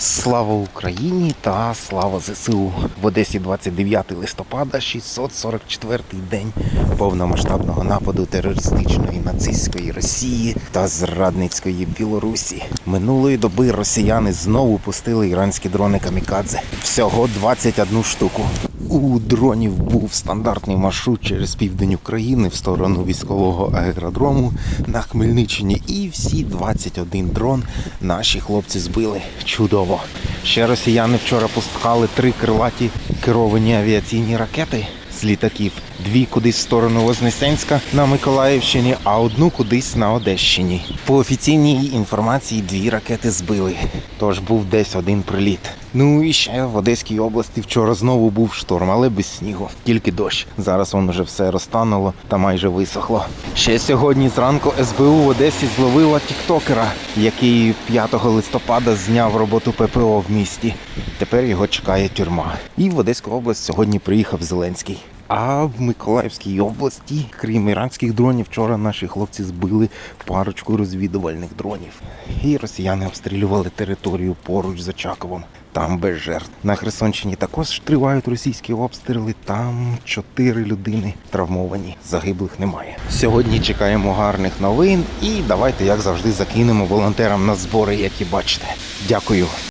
Слава Україні та слава ЗСУ в Одесі 29 листопада, 644-й день повномасштабного нападу терористичної нацистської Росії та зрадницької Білорусі. Минулої доби росіяни знову пустили іранські дрони камікадзе. Всього 21 штуку. У дронів був стандартний маршрут через південь України в сторону військового аеродрому на Хмельниччині. І всі 21 дрон наші хлопці збили. Чудово. Ще росіяни вчора пускали три крилаті керовані авіаційні ракети з літаків. Дві кудись в сторону Вознесенська на Миколаївщині, а одну кудись на Одещині. По офіційній інформації дві ракети збили. Тож був десь один приліт. Ну і ще в Одеській області вчора знову був шторм, але без снігу, тільки дощ. Зараз воно вже все розтануло та майже висохло. Ще сьогодні зранку СБУ в Одесі зловила тіктокера, який 5 листопада зняв роботу ППО в місті. Тепер його чекає тюрма. І в Одеську область сьогодні приїхав Зеленський. А в Миколаївській області, крім іранських дронів, вчора наші хлопці збили парочку розвідувальних дронів. І росіяни обстрілювали територію поруч з Очаковом. Там без жертв. На Херсонщині також тривають російські обстріли. Там чотири людини травмовані. Загиблих немає. Сьогодні чекаємо гарних новин і давайте, як завжди, закинемо волонтерам на збори, які бачите. Дякую.